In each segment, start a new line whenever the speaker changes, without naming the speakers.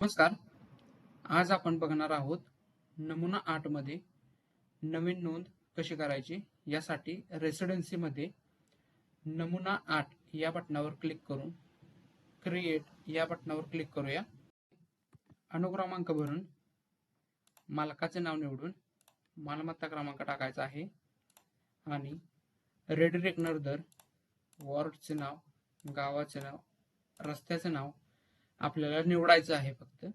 नमस्कार. आज आपण बघणार आहोत नमुना आठमध्ये नवीन नोंद कशी करायची यासाठी रेसिडेन्सीमध्ये नमुना आठ या बटनावर क्लिक करून क्रिएट या बटनावर क्लिक करूया. अनुक्रमांक भरून मालकाचे नाव निवडून मालमत्ता क्रमांक टाकायचा आहे आणि रेड रेकनर दर वॉर्डचे नाव गावाचे नाव रस्त्याचे नाव आपल्याला निवडायचं आहे फक्त.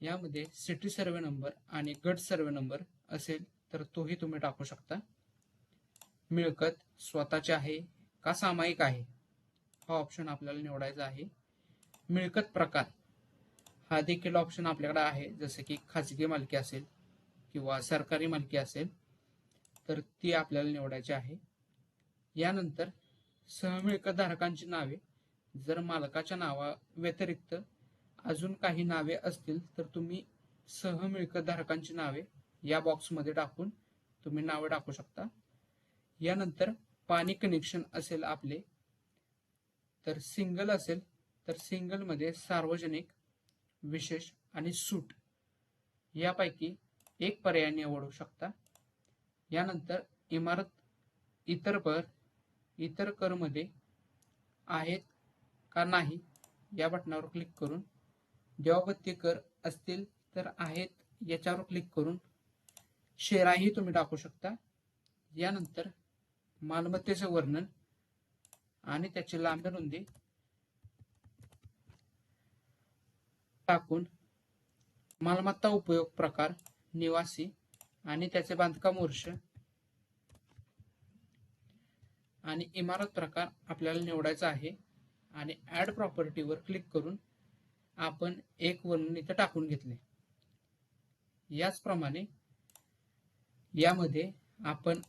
यामध्ये सिटी सर्वे नंबर आणि गट सर्वे नंबर असेल तर तोही तुम्ही टाकू शकता. मिळकत स्वतःची आहे का सामायिक आहे? हा ऑप्शन आपल्याला निवडायचा आहे. मिळकत प्रकार. हा देखील ऑप्शन आपल्याकडे आहे. जसे की खाजगी मालकी असेल किंवा सरकारी मालकी असेल तर ती आपल्याला निवडायची आहे. यानंतर सहमिळकत धारकांची नावे. जर मालकाच्या नावा व्यतिरिक्त अजून काही नावे असतील तर तुम्ही सहमिळकतधारकांची नावे या बॉक्समध्ये टाकून तुम्ही नावे टाकू शकता. यानंतर पाणी कनेक्शन असेल आपले तर सिंगल असेल तर सिंगलमध्ये सार्वजनिक विशेष आणि सूट यापैकी एक पर्याय निवडू शकता. यानंतर इमारत इतर कर इतर करमध्ये आहेत का नाही या बटनावर क्लिक करून. देवाबत्ती कर असतील तर आहेत याच्यावर क्लिक करून. शेराही तुम्ही टाकू शकता. यानंतर मालमत्तेचे वर्णन आणि त्याची लांबी रुंदी टाकून मालमत्ता उपयोग प्रकार निवासी आणि त्याचे बांधकाम वर्ष आणि इमारत प्रकार आपल्याला निवडायचा आहे. आणि ऍड प्रॉपर्टीवर क्लिक करून आपण एक वर्णन इथं टाकून घेतले. याचप्रमाणे यामध्ये आपण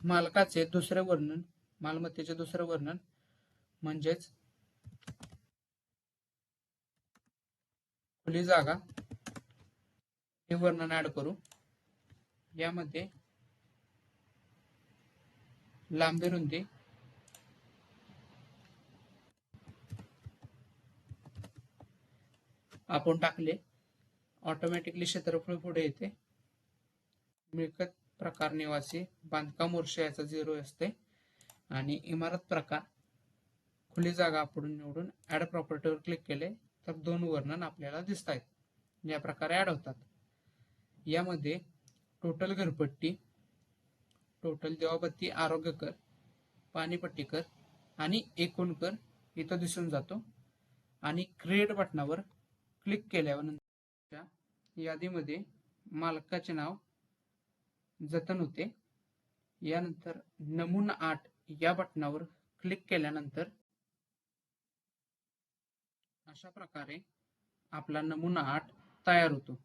मालकाचे दुसरे वर्णन मालमत्तेचे दुसरे वर्णन म्हणजेच खुली जागा हे वर्णन ऍड करू. यामध्ये लांबी रुंदी आपण टाकले ऑटोमॅटिकली क्षेत्रफळ पुढे येते. मिळकत प्रकार निवासी बांधकाम वर्ष याचा झिरो असते. आणि इमारत प्रकार खुली जागा आपण निवडून ऍड प्रॉपर्टीवर क्लिक केले तर दोन वर्णन आपल्याला दिसत आहेत या प्रकारे ऍड होतात. यामध्ये टोटल घरपट्टी टोटल देवाबत्ती आरोग्य कर पाणीपट्टी कर आणि एकूण कर इथं दिसून जातो. आणि क्रिएट बटनावर क्लिक केल्यानंतर यादीमध्ये मालकाचे नाव जतन होते. यानंतर नमुना आठ या बटनावर क्लिक केल्यानंतर अशा प्रकारे आपला नमुना आठ तयार होतो.